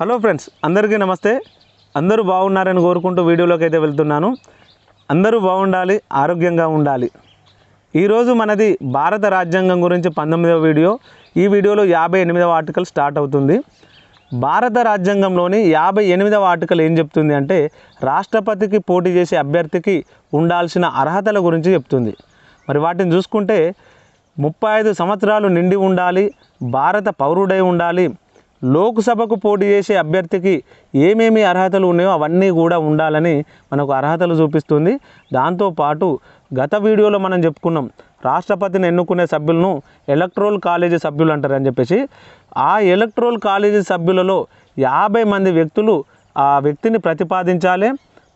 Hello friends అందరికీ నమస్తే. అందరూ బాగున్నారని కోరుకుంటూ వీడియోలోకి అయితే వెళ్తున్నాను. అందరూ బాగుండాలి ఆరోగ్యంగా ఉండాలి. ఈరోజు మనది భారత రాజ్యాంగం గురించి పంతొమ్మిదవ వీడియో. ఈ వీడియోలో యాభై ఎనిమిదవ ఆర్టికల్ స్టార్ట్ అవుతుంది. భారత రాజ్యాంగంలోని యాభై ఎనిమిదవ ఆర్టికల్ ఏం చెప్తుంది అంటే రాష్ట్రపతికి పోటీ చేసే అభ్యర్థికి ఉండాల్సిన అర్హతల గురించి చెప్తుంది. మరి వాటిని చూసుకుంటే ముప్పై ఐదు సంవత్సరాలు నిండి ఉండాలి భారత పౌరుడై ఉండాలి లోక్సభకు పోటీ చేసే అభ్యర్థికి ఏమేమి అర్హతలు ఉన్నాయో అవన్నీ కూడా ఉండాలని మనకు అర్హతలు చూపిస్తుంది. దాంతోపాటు గత వీడియోలో మనం చెప్పుకున్నాం రాష్ట్రపతిని ఎన్నుకునే సభ్యులను ఎలక్ట్రోల్ కాలేజీ సభ్యులు అంటారు అని చెప్పేసి ఆ ఎలక్ట్రోల్ కాలేజీ సభ్యులలో యాభై మంది వ్యక్తులు ఆ వ్యక్తిని ప్రతిపాదించాలి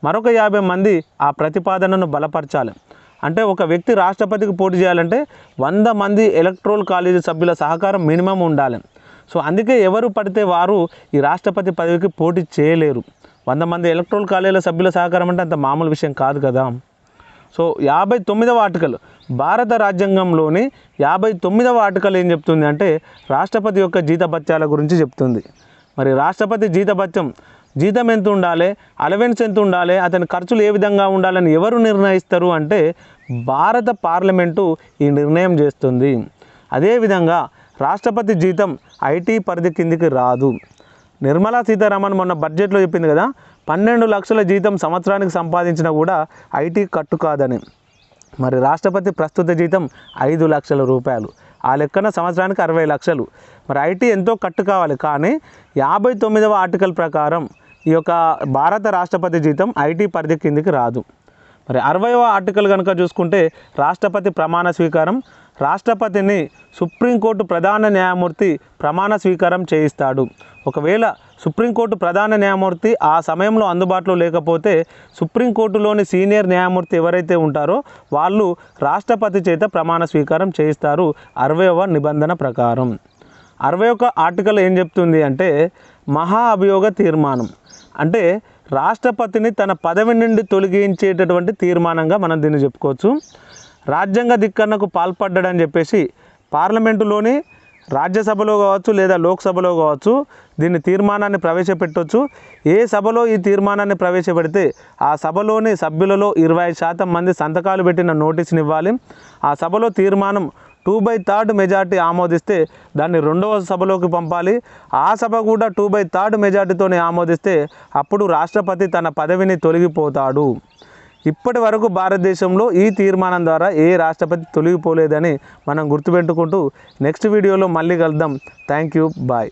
మరొక యాభై మంది ఆ ప్రతిపాదనను బలపరచాలి. అంటే ఒక వ్యక్తి రాష్ట్రపతికి పోటీ చేయాలంటే వంద మంది ఎలక్ట్రోల్ కాలేజీ సభ్యుల సహకారం మినిమం ఉండాలి. సో అందుకే ఎవరు పడితే వారు ఈ రాష్ట్రపతి పదవికి పోటీ చేయలేరు. వంద మంది ఎలక్ట్రోల్ కాలేజీల సభ్యుల సహకారం అంటే అంత మామూలు విషయం కాదు కదా. సో యాభై తొమ్మిదవ ఆర్టికల్ భారత రాజ్యాంగంలోని యాభై తొమ్మిదవ ఆర్టికల్ ఏం చెప్తుంది అంటే రాష్ట్రపతి యొక్క జీతభత్యాల గురించి చెప్తుంది. మరి రాష్ట్రపతి జీతభత్యం జీతం ఎంత ఉండాలి అలవెన్స్ ఎంత ఉండాలి అతని ఖర్చులు ఏ విధంగా ఉండాలని ఎవరు నిర్ణయిస్తారు అంటే భారత పార్లమెంటు ఈ నిర్ణయం చేస్తుంది. అదేవిధంగా రాష్ట్రపతి జీతం ఐటీ పరిధి కిందికి రాదు. నిర్మలా సీతారామన్ మొన్న బడ్జెట్లో చెప్పింది కదా పన్నెండు లక్షల జీతం సంవత్సరానికి సంపాదించినా కూడా ఐటీ కట్టు కాదని. మరి రాష్ట్రపతి ప్రస్తుత జీతం ఐదు లక్షల రూపాయలు. ఆ లెక్కన సంవత్సరానికి అరవై లక్షలు. మరి ఐటీ ఎంతో కట్టు కావాలి కానీ యాభై తొమ్మిదవ ఆర్టికల్ ప్రకారం ఈ యొక్క భారత రాష్ట్రపతి జీతం ఐటీ పరిధి కిందికి రాదు. మరి అరవైవ ఆర్టికల్ కనుక చూసుకుంటే రాష్ట్రపతి ప్రమాణ స్వీకారం రాష్ట్రపతిని సుప్రీంకోర్టు ప్రధాన న్యాయమూర్తి ప్రమాణ స్వీకారం చేయిస్తాడు. ఒకవేళ సుప్రీంకోర్టు ప్రధాన న్యాయమూర్తి ఆ సమయంలో అందుబాటులో లేకపోతే సుప్రీంకోర్టులోని సీనియర్ న్యాయమూర్తి ఎవరైతే ఉంటారో వాళ్ళు రాష్ట్రపతి చేత ప్రమాణ స్వీకారం చేయిస్తారు. అరవైవ నిబంధన ప్రకారం. అరవై ఒక ఆర్టికల్ ఏం చెప్తుంది అంటే మహా అభియోగ తీర్మానం. అంటే రాష్ట్రపతిని తన పదవి నుండి తొలగించేటటువంటి తీర్మానంగా మనం దీన్ని చెప్పుకోవచ్చు. రాజ్యాంగ ధిక్కరణకు పాల్పడ్డాడని చెప్పేసి పార్లమెంటులోని రాజ్యసభలో కావచ్చు లేదా లోక్సభలో కావచ్చు దీన్ని తీర్మానాన్ని ప్రవేశపెట్టవచ్చు ఏ సభలో ఈ తీర్మానాన్ని ప్రవేశపెడితే ఆ సభలోని సభ్యులలో ఇరవై శాతం మంది సంతకాలు పెట్టిన నోటీసుని ఇవ్వాలి ఆ సభలో తీర్మానం టూ బై థర్డ్ మెజార్టీ ఆమోదిస్తే దాన్ని రెండవ సభలోకి పంపాలి. ఆ సభ కూడా టూ బై థర్డ్ మెజార్టీతోనే ఆమోదిస్తే అప్పుడు రాష్ట్రపతి తన పదవిని తొలగిపోతాడు. ఇప్పటి వరకు భారతదేశంలో ఈ తీర్మానం ద్వారా ఏ రాష్ట్రపతి తొలగిపోలేదని మనం గుర్తుపెట్టుకుంటూ నెక్స్ట్ వీడియోలో మళ్ళీ కలుద్దాం. Thank you. బాయ్.